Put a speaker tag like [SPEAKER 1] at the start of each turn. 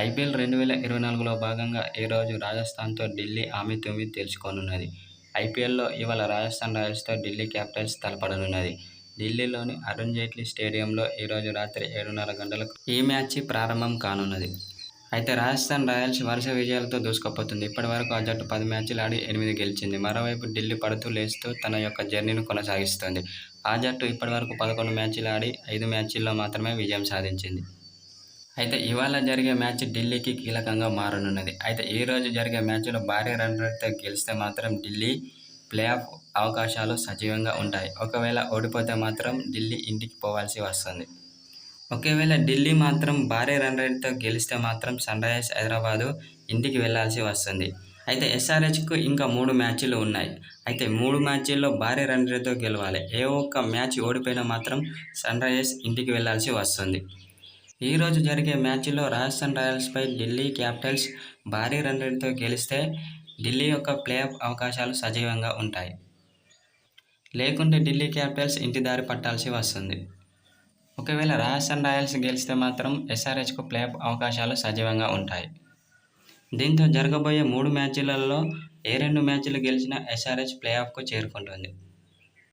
[SPEAKER 1] IPL రెండు వేల ఇరవై నాలుగులో భాగంగా ఈరోజు రాజస్థాన్తో ఢిల్లీ ఆమెతో తొమ్మిది తెలుసుకోనున్నది ఐపీఎల్లో ఇవాళ రాజస్థాన్ రాయల్స్తో ఢిల్లీ క్యాపిటల్స్ తలపడనున్నది. ఢిల్లీలోని అరుణ్ జైట్లీ స్టేడియంలో ఈరోజు రాత్రి ఏడున్నర గంటలకు ఈ మ్యాచ్ ప్రారంభం కానున్నది. అయితే రాజస్థాన్ రాయల్స్ వరుస విజయాలతో దూసుకుపోతుంది. ఇప్పటి వరకు ఆ జట్టు పది మ్యాచ్లు ఆడి ఎనిమిది గెలిచింది. మరోవైపు ఢిల్లీ పడుతూ లేస్తూ తన యొక్క జర్నీని కొనసాగిస్తుంది ఆ జట్టు ఇప్పటి వరకు పదకొండు మ్యాచ్లు ఆడి ఐదు మ్యాచ్ల్లో మాత్రమే విజయం సాధించింది. అయితే ఇవాళ జరిగే మ్యాచ్ ఢిల్లీకి కీలకంగా మారనున్నది. అయితే ఈ రోజు జరిగే మ్యాచ్లో భారీ రన్ రేట్తో గెలిస్తే మాత్రం ఢిల్లీ ప్లే ఆఫ్ అవకాశాలు సజీవంగా ఉంటాయి. ఒకవేళ ఓడిపోతే మాత్రం ఢిల్లీ ఇంటికి పోవాల్సి వస్తుంది. ఒకవేళ ఢిల్లీ మాత్రం భారీ రన్ రేట్తో గెలిస్తే మాత్రం సన్ రైజర్స్ హైదరాబాదు ఇంటికి వెళ్ళాల్సి వస్తుంది. అయితే ఎస్ఆర్హెచ్కు ఇంకా మూడు మ్యాచ్లు ఉన్నాయి. అయితే మూడు మ్యాచ్ల్లో భారీ రన్ రేట్తో గెలవాలి. ఏ ఒక్క మ్యాచ్ ఓడిపోయినా మాత్రం సన్రైజర్స్ ఇంటికి వెళ్ళాల్సి వస్తుంది. ఈరోజు జరిగే మ్యాచ్లో రాజస్థాన్ రాయల్స్పై ఢిల్లీ క్యాపిటల్స్ భారీ రన్ రేట్తో గెలిస్తే ఢిల్లీ యొక్క ప్లే ఆఫ్ అవకాశాలు సజీవంగా ఉంటాయి. లేకుంటే ఢిల్లీ క్యాపిటల్స్ ఇంటి దారి పట్టాల్సి వస్తుంది. ఒకవేళ రాజస్థాన్ రాయల్స్ గెలిస్తే మాత్రం ఎస్ఆర్హెచ్కు ప్లేఆఫ్ అవకాశాలు సజీవంగా ఉంటాయి. దీంతో జరగబోయే మూడు మ్యాచ్లలో ఏ రెండు మ్యాచ్లు గెలిచినా ఎస్ఆర్హెచ్ ప్లే ఆఫ్కు చేరుకుంటుంది.